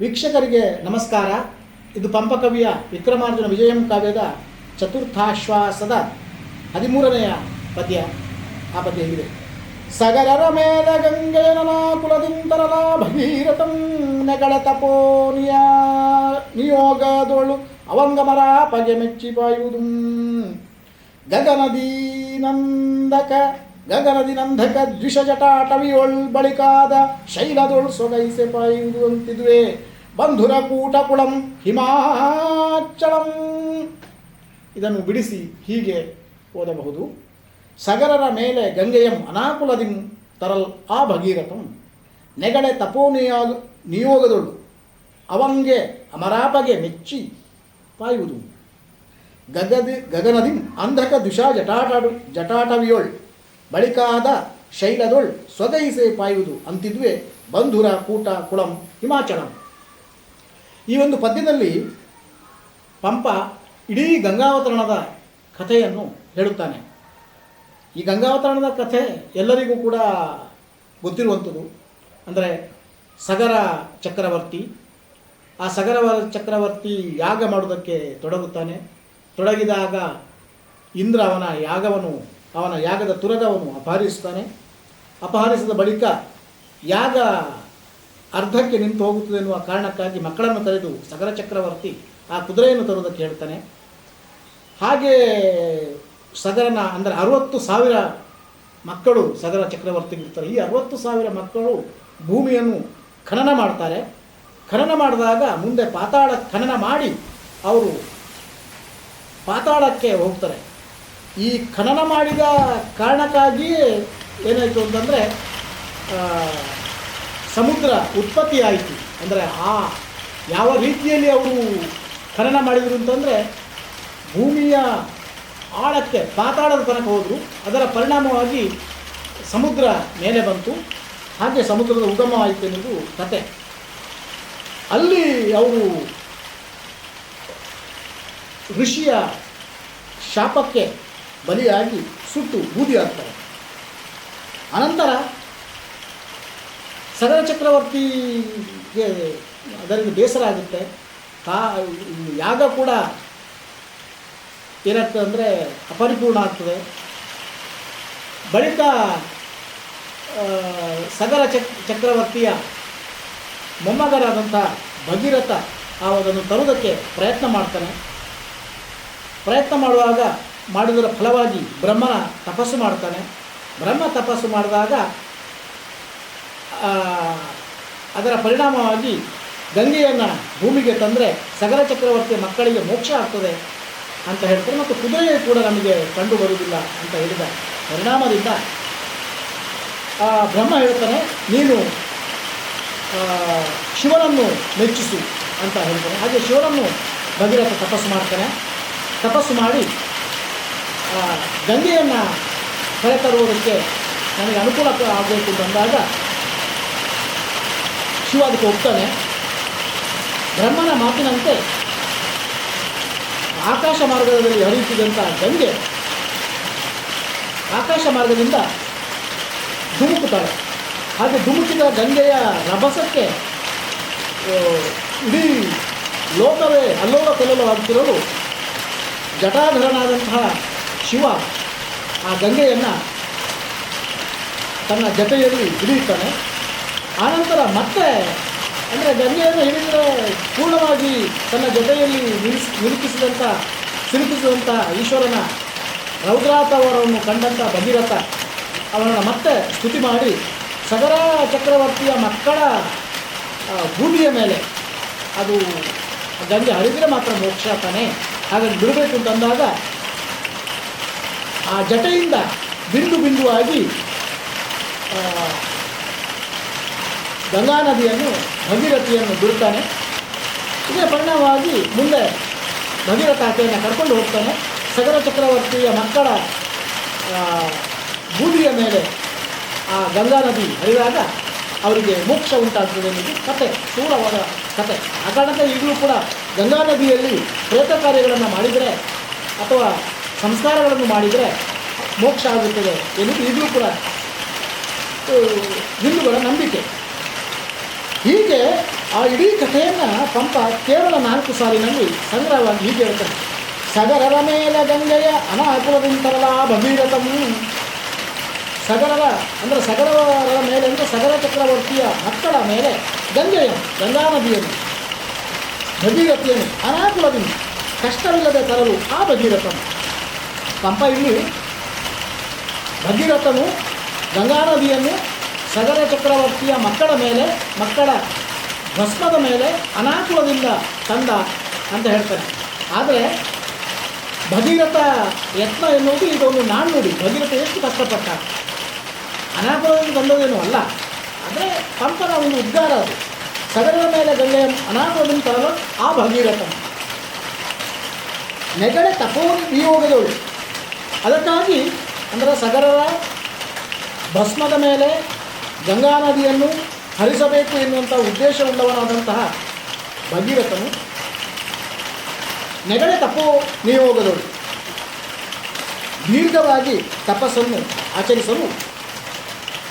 ವೀಕ್ಷಕರಿಗೆ ನಮಸ್ಕಾರ. ಇದು ಪಂಪಕವಿಯ ವಿಕ್ರಮಾರ್ಜುನ ವಿಜಯಂ ಕಾವ್ಯದ ಚತುರ್ಥಾಶ್ವಾಸದ ಹದಿಮೂರನೆಯ ಪದ್ಯ. ಆ ಪದ್ಯ ಹೀಗಿದೆ. ಸಗರರ ಮೇಲ ಗಂಗೆಯನ ಕುಲದಿಂತರಲ ಭಗೀರಥಂ ನೆಗಳ ತಪೋನಿಯ ನಿಯೋಗದೊಳು ಅವಂಗಮರ ಪಗೆ ಮೆಚ್ಚಿ ಪಾಯುವುದು. ಗಗನದಿ ನಂದಕ ಗಗನದಿ ನಂದಕ ದ್ವಿಷ ಜಟಾಟವಿಯೊಳ್ ಬಳಿಕಾದ ಶೈಲದೊಳು ಸೊಗೈಸೆ ಪಾಯುವುದು ಅಂತಿದುವೆ. ಬಂಧುರ ಕೂಟ ಕುಳಂ ಹಿಮಾಚಲಂ. ಇದನ್ನು ಬಿಡಿಸಿ ಹೀಗೆ ಓದಬಹುದು. ಸಗರರ ಮೇಲೆ ಗಂಗೆಯಂ ಅನಾಕುಲದಿಂ ತರಲ್ ಆ ಭಗೀರಥಂ. ನೆಗಳೆ ತಪೋನಿಯೋಗ ನಿಯೋಗದೊಳು. ಅವಂಗೆ ಅಮರಾಪಗೆ ಮೆಚ್ಚಿ ಪಾಯುವುದು. ಗಗದಿ, ಗಗನದಿಂ ಅಂಧಕ ದುಷಾ ಜಟಾಟಾಡು ಜಟಾಟವಿಯೊಳ್. ಬಳಿಕಾದ ಶೈಲದೊಳ್ ಸ್ವಗೈಸೆ ಪಾಯುವುದು ಅಂತಿದ್ವೆ ಬಂಧುರ ಕೂಟ ಕುಳಂ ಹಿಮಾಚಲಂ. ಈ ಒಂದು ಪದ್ಯದಲ್ಲಿ ಪಂಪ ಇಡೀ ಗಂಗಾವತರಣದ ಕಥೆಯನ್ನು ಹೇಳುತ್ತಾನೆ. ಈ ಗಂಗಾವತರಣದ ಕಥೆ ಎಲ್ಲರಿಗೂ ಕೂಡ ಗೊತ್ತಿರುವಂಥದ್ದು. ಅಂದರೆ ಸಗರ ಚಕ್ರವರ್ತಿ, ಆ ಸಗರ ಚಕ್ರವರ್ತಿ ಯಾಗ ಮಾಡುವುದಕ್ಕೆ ತೊಡಗುತ್ತಾನೆ. ತೊಡಗಿದಾಗ ಇಂದ್ರ ಅವನ ಯಾಗವನ್ನು, ಅವನ ಯಾಗದ ತುರಗವನ್ನು ಅಪಹರಿಸುತ್ತಾನೆ. ಅಪಹರಿಸಿದ ಬಳಿಕ ಯಾಗ ಅರ್ಧಕ್ಕೆ ನಿಂತು ಹೋಗುತ್ತದೆ ಎನ್ನುವ ಕಾರಣಕ್ಕಾಗಿ ಮಕ್ಕಳನ್ನು ಕರೆದು ಸಗರ ಚಕ್ರವರ್ತಿ ಆ ಕುದುರೆಯನ್ನು ತರುವುದಕ್ಕೆ ಹೇಳ್ತಾನೆ. ಹಾಗೆ ಸಗರನ ಅಂದರೆ ಅರುವತ್ತು ಸಾವಿರ ಮಕ್ಕಳು ಸಗರ ಚಕ್ರವರ್ತಿಗಿರ್ತಾರೆ ಈ ಅರುವತ್ತು ಸಾವಿರ ಮಕ್ಕಳು ಭೂಮಿಯನ್ನು ಖನನ ಮಾಡ್ತಾರೆ. ಖನನ ಮಾಡಿದಾಗ ಮುಂದೆ ಪಾತಾಳ ಖನನ ಮಾಡಿ ಅವರು ಪಾತಾಳಕ್ಕೆ ಹೋಗ್ತಾರೆ. ಈ ಖನನ ಮಾಡಿದ ಕಾರಣಕ್ಕಾಗಿಯೇ ಏನಾಯಿತು ಅಂತಂದರೆ ಸಮುದ್ರ ಉತ್ಪತ್ತಿಯಾಯಿತು. ಅಂದರೆ ಆ ಯಾವ ರೀತಿಯಲ್ಲಿ ಅವರು ಖನನ ಮಾಡಿದರು ಅಂತಂದರೆ ಭೂಮಿಯ ಆಳಕ್ಕೆ ಪಾತಾಳದ ತನಕ ಹೋದರು. ಅದರ ಪರಿಣಾಮವಾಗಿ ಸಮುದ್ರ ಮೇಲೆ ಬಂತು. ಹಾಗೆ ಸಮುದ್ರದ ಉಗಮ ಆಯಿತು ಎನ್ನುವುದು ಕತೆ. ಅಲ್ಲಿ ಅವರು ಋಷಿಯ ಶಾಪಕ್ಕೆ ಬಲಿಯಾಗಿ ಸುಟ್ಟು ಬೂದಿ ಆಗ್ತಾರೆ ಅನಂತರ ಸಗರ ಚಕ್ರವರ್ತಿಗೆ ಅದರಿಂದ ಬೇಸರ ಆಗುತ್ತೆ. ತಾ ಯಾಗ ಕೂಡ ಏನಾಗ್ತದೆ ಅಂದರೆ ಅಪರಿಪೂರ್ಣ ಆಗ್ತದೆ. ಬಳಿಕ ಸಗರ ಚಕ್, ಚಕ್ರವರ್ತಿಯ ಮೊಮ್ಮಗರಾದಂಥ ಭಗೀರಥ ಅದನ್ನು ತರುವುದಕ್ಕೆ ಪ್ರಯತ್ನ ಮಾಡ್ತಾನೆ. ಪ್ರಯತ್ನ ಮಾಡುವಾಗ ಮಾಡಿದರ ಫಲವಾಗಿ ಬ್ರಹ್ಮನ ತಪಸ್ಸು ಮಾಡ್ತಾನೆ. ಬ್ರಹ್ಮ ತಪಸ್ಸು ಮಾಡಿದಾಗ ಅದರ ಪರಿಣಾಮವಾಗಿ ಗಂಗೆಯನ್ನು ಭೂಮಿಗೆ ತಂದರೆ ಸಗರ ಚಕ್ರವರ್ತಿಯ ಮಕ್ಕಳಿಗೆ ಮೋಕ್ಷ ಆಗ್ತದೆ ಅಂತ ಹೇಳ್ತಾರೆ. ಮತ್ತು ಕುದುರೆ ಕೂಡ ನಮಗೆ ಕಂಡು ಬರುವುದಿಲ್ಲ ಅಂತ ಹೇಳಿದ ಪರಿಣಾಮದಿಂದ ಬ್ರಹ್ಮ ಹೇಳ್ತಾನೆ, ನೀನು ಶಿವನನ್ನು ಮೆಚ್ಚಿಸು ಅಂತ ಹೇಳ್ತಾನೆ. ಹಾಗೆ ಶಿವನನ್ನು ಭಗೀರಥ ತಪಸ್ಸು ಮಾಡ್ತಾನೆ. ತಪಸ್ಸು ಮಾಡಿ ಗಂಗೆಯನ್ನು ಕರೆತರುವುದಕ್ಕೆ ನನಗೆ ಅನುಕೂಲ ಆಗಬೇಕು ಅಂತಂದಾಗ ಶಿವ ಅದಕ್ಕೆ ಹೋಗ್ತಾನೆ. ಬ್ರಹ್ಮನ ಮಾತಿನಂತೆ ಆಕಾಶ ಮಾರ್ಗದಲ್ಲಿ ಹರಿಯುತ್ತಿದ್ದಂಥ ಗಂಗೆ ಆಕಾಶ ಮಾರ್ಗದಿಂದ ಧುಮುಕುತ್ತಾಳೆ. ಹಾಗೆ ಧುಮುಕಿದ ಗಂಗೆಯ ರಭಸಕ್ಕೆ ಇಡೀ ಲೋಕವೇ ಅಲ್ಲೋಲ ಕಲ್ಲೋಲವಾಗುತ್ತಿರಲು ಜಟಾಧರನಾದಂತಹ ಶಿವ ಆ ಗಂಗೆಯನ್ನು ತನ್ನ ಜಟೆಯಲ್ಲಿ ಹಿಡಿಯುತ್ತಾನೆ. ಆನಂತರ ಮತ್ತೆ, ಅಂದರೆ ಗಂಗೆಯನ್ನು ಹೇಳಿದರೆ ಪೂರ್ಣವಾಗಿ ತನ್ನ ಜೊತೆಯಲ್ಲಿ ನಿಲ್ಸ್ ನಿರೂಪಿಸಿದಂಥ ಸಿಲುಕಿಸಿದಂಥ ಈಶ್ವರನ ರೌದ್ರಾತವರವನ್ನು ಕಂಡಂಥ ಭಗೀರಥ ಅವನನ್ನು ಮತ್ತೆ ಸ್ತುತಿ ಮಾಡಿ ಸಗರ ಚಕ್ರವರ್ತಿಯ ಮಕ್ಕಳ ಭೂಮಿಯ ಮೇಲೆ. ಅದು ಗಂಗೆ ಹರಿದರೆ ಮಾತ್ರ ಮೋಕ್ಷ ತಾನೆ. ಹಾಗಾಗಿ ಬಿಡಬೇಕು ಅಂತಂದಾಗ ಆ ಜಟೆಯಿಂದ ಬಿಂದು ಬಿಂದುವಾಗಿ ಗಂಗಾ ನದಿಯನ್ನು, ಭಗೀರಥಿಯನ್ನು ಬಿಡುತ್ತಾನೆ ಇದರ ಪರಿಣಾಮವಾಗಿ ಮುಂದೆ ಭಗೀರಥ ಆಕೆಯನ್ನು ಕರ್ಕೊಂಡು ಹೋಗ್ತಾನೆ. ಸಗರ ಚಕ್ರವರ್ತಿಯ ಮಕ್ಕಳ ಬೂದಿಯ ಮೇಲೆ ಆ ಗಂಗಾ ನದಿ ಹರಿದಾಗ ಅವರಿಗೆ ಮೋಕ್ಷ ಉಂಟಾಗ್ತದೆ ಎನ್ನುವುದು ಕತೆ ಸೂರವಾದ ಕತೆ. ಆ ಕಾರಣಕ್ಕೆ ಈಗಲೂ ಕೂಡ ಗಂಗಾ ನದಿಯಲ್ಲಿ ಪ್ರೇತ ಕಾರ್ಯಗಳನ್ನು ಮಾಡಿದರೆ ಅಥವಾ ಸಂಸ್ಕಾರಗಳನ್ನು ಮಾಡಿದರೆ ಮೋಕ್ಷ ಆಗುತ್ತದೆ ಎನ್ನುವುದು ಈಗಲೂ ಕೂಡ ಹಿಂದೂಗಳ ನಂಬಿಕೆ. ಹೀಗೆ ಆ ಇಡೀ ಕಥೆಯನ್ನು ಪಂಪ ಕೇವಲ ನಾಲ್ಕು ಸಾಲಿನಲ್ಲಿ ಸಂಗ್ರಹವಾಗಿ ಹೀಗೆ ಹೇಳ್ತಾನೆ. ಸಗರರ ಮೇಲೆ ಗಂಗೆಯ ಅನಾಕುಲದಿಂತರಲ ಭಗೀರಥಂ ಸಗರರ ಅಂದರೆ ಸಗರರ ಮೇಲೆ ಅಂದರೆ ಸಗರ ಚಕ್ರವರ್ತಿಯ ಮಕ್ಕಳ ಮೇಲೆ ಗಂಗೆಯ, ಗಂಗಾ ನದಿಯನ್ನು, ಭಗೀರಥಿಯನ್ನು ಅನಾಕುಲದಿಂದ ಕಷ್ಟವಿಲ್ಲದೆ ತರಲು ಆ ಭಗೀರಥನು. ಪಂಪ ಇಲ್ಲಿ ಭಗೀರಥನು ಗಂಗಾ ನದಿಯನ್ನು ಸಗರ ಚಕ್ರವರ್ತಿಯ ಮಕ್ಕಳ ಮೇಲೆ, ಮಕ್ಕಳ ಭಸ್ಮದ ಮೇಲೆ ಅನಾಕುಲದಿಂದ ತಂದ ಅಂತ ಹೇಳ್ತಾರೆ. ಆದರೆ ಭಗೀರಥ ಯತ್ನ ಎನ್ನುವುದು ಇದೊಂದು ನಾಣ್ಣುಡಿ. ಭಗೀರಥ ಎಷ್ಟು ಕಷ್ಟಪಟ್ಟ. ಅನಾಕುಲದಿಂದ ತಂದದೇನು ಅಲ್ಲ. ಆದರೆ ಪಂಪನ ಒಂದು ಉದ್ಗಾರ ಅದು. ಸಗರದ ಮೇಲೆ ಗಂಗೆಯ ಅನಾಕುಲದಿಂದ ತರಲು ಆ ಭಗೀರಥ ನೆಗಡೆ ತಪೋ ನಿಯೋಗದವಳು. ಅದಕ್ಕಾಗಿ ಅಂದರೆ ಸಗರರ ಭಸ್ಮದ ಮೇಲೆ ಗಂಗಾ ನದಿಯನ್ನು ಹರಿಸಬೇಕು ಎನ್ನುವಂಥ ಉದ್ದೇಶವುಳ್ಳವನಾದಂತಹ ಭಗೀರಥನು ನೆಗಡೆ ತಪೋ ನಿಯೋಗದವರು. ದೀರ್ಘವಾಗಿ ತಪಸ್ಸನ್ನು ಆಚರಿಸಲು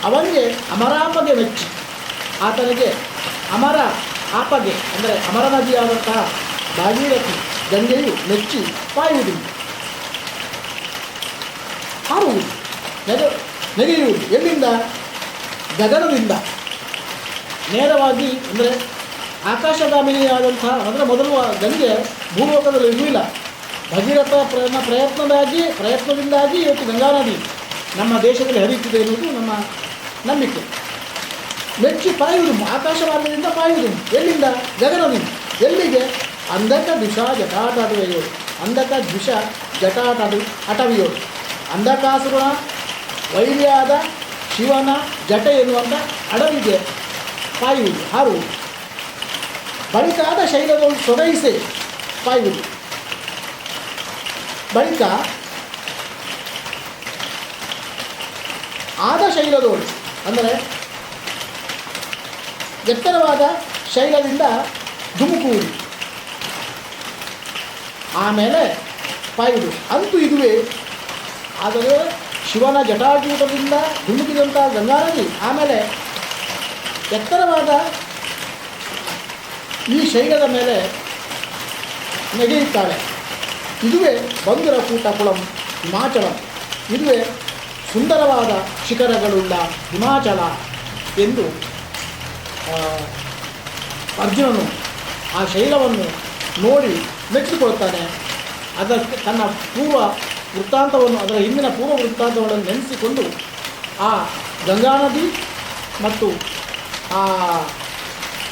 ಅವನಿಗೆ ಅಮರಾಪಗೆ ಮೆಚ್ಚಿ. ಆತನಿಗೆ ಅಮರ ಆಪಗೆ, ಅಂದರೆ ಅಮರ ನದಿಯಾದಂತಹ ಭಾಗೀರಥಿ ಗಂಗೆಯು ಮೆಚ್ಚಿ ಪಾಯುವುದಿಲ್ಲ. ಹಾರುವುದು ನೆಗ ನೆಗೆಯುವುದು. ಎಲ್ಲಿಂದ? ಗಗನದಿಂದ. ನೇರವಾಗಿ ಅಂದರೆ ಆಕಾಶಗಾಮಿನಿಯಾದಂತಹ ಅಂದರೆ ಮೊದಲು ಗಂಗೆ ಭೂಲೋಕದಲ್ಲಿ ಇರಲಿಲ್ಲ ಭಗೀರಥ ಪ್ರಯತ್ನ ಪ್ರಯತ್ನದಾಗಿ, ಪ್ರಯತ್ನದಿಂದಾಗಿ ಇವತ್ತು ಗಂಗಾ ನದಿ ನಮ್ಮ ದೇಶದಲ್ಲಿ ಹರಿಯುತ್ತಿದೆ ಎನ್ನುವುದು ನಮ್ಮ ನಂಬಿಕೆ. ಮೆಚ್ಚಿ ಪಾಯುವುದು ಆಕಾಶ ಮಾರ್ಗದಿಂದ ಪಾಯುವುದು. ಎಲ್ಲಿಂದ? ಗಗನದಿಂದ. ಎಲ್ಲಿಗೆ? ಅಂಧಕ ದಿಶ ಜಟಾಟಡುವೆಯೋಳು ಅಂಧಕ ದಿಶ ಜಟಾಟ ಅಟವಿಯೋಳು ಅಂಧಕಾಸುರ ವೈರ್ಯಾದ ಶಿವನ ಜಟ ಎನ್ನುವಂಥ ಅಡವಿಗೆ ಪಾಯುವುದು ಹಾರುವುದು ಬಳಿಕಾದ ಶೈಲವನ್ನು ಸೊರೈಸೆ ಪಾಯುವುದು ಬಳಿಕ ಆದ ಶೈಲದೋಳು, ಅಂದರೆ ಎತ್ತರವಾದ ಶೈಲದಿಂದ ಧುಮುಕುವುದು. ಆಮೇಲೆ ಪಾಯುವುದು ಅಂತೂ ಇದುವೇ. ಆದರೆ ಶಿವನ ಜಟಾಜೂಟದಿಂದ ಧುಮುಕಿದಂಥ ಗಂಗಾ ಆಮೇಲೆ ಎತ್ತರವಾದ ಈ ಶೈಲದ ಮೇಲೆ ನೆಗೆಯುತ್ತಾಳೆ ಇದುವೇ ಬಂದಿರ ಕೂಟ ಕುಳಂ ಹಿಮಾಚಲಂ. ಇದುವೇ ಸುಂದರವಾದ ಶಿಖರಗಳುಳ್ಳ ಹಿಮಾಚಲ ಎಂದು ಅರ್ಜುನನು ಆ ಶೈಲವನ್ನು ನೋಡಿ ಮೆಚ್ಚಿಕೊಳ್ತಾನೆ ಅದಕ್ಕೆ ತನ್ನ ಪೂರ್ವ ವೃತ್ತಾಂತವನ್ನು, ಅದರ ಹಿಂದಿನ ಪೂರ್ವ ವೃತ್ತಾಂತಗಳನ್ನು ನೆನೆಸಿಕೊಂಡು ಆ ಗಂಗಾ ನದಿ ಮತ್ತು ಆ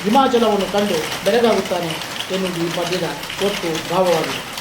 ಹಿಮಾಚಲವನ್ನು ಕಂಡು ಬೆರಗಾಗುತ್ತಾನೆ ಎನ್ನುವುದು ಈ ಪದ್ಯದ ಒಟ್ಟು ಭಾವವಾಗಿದೆ.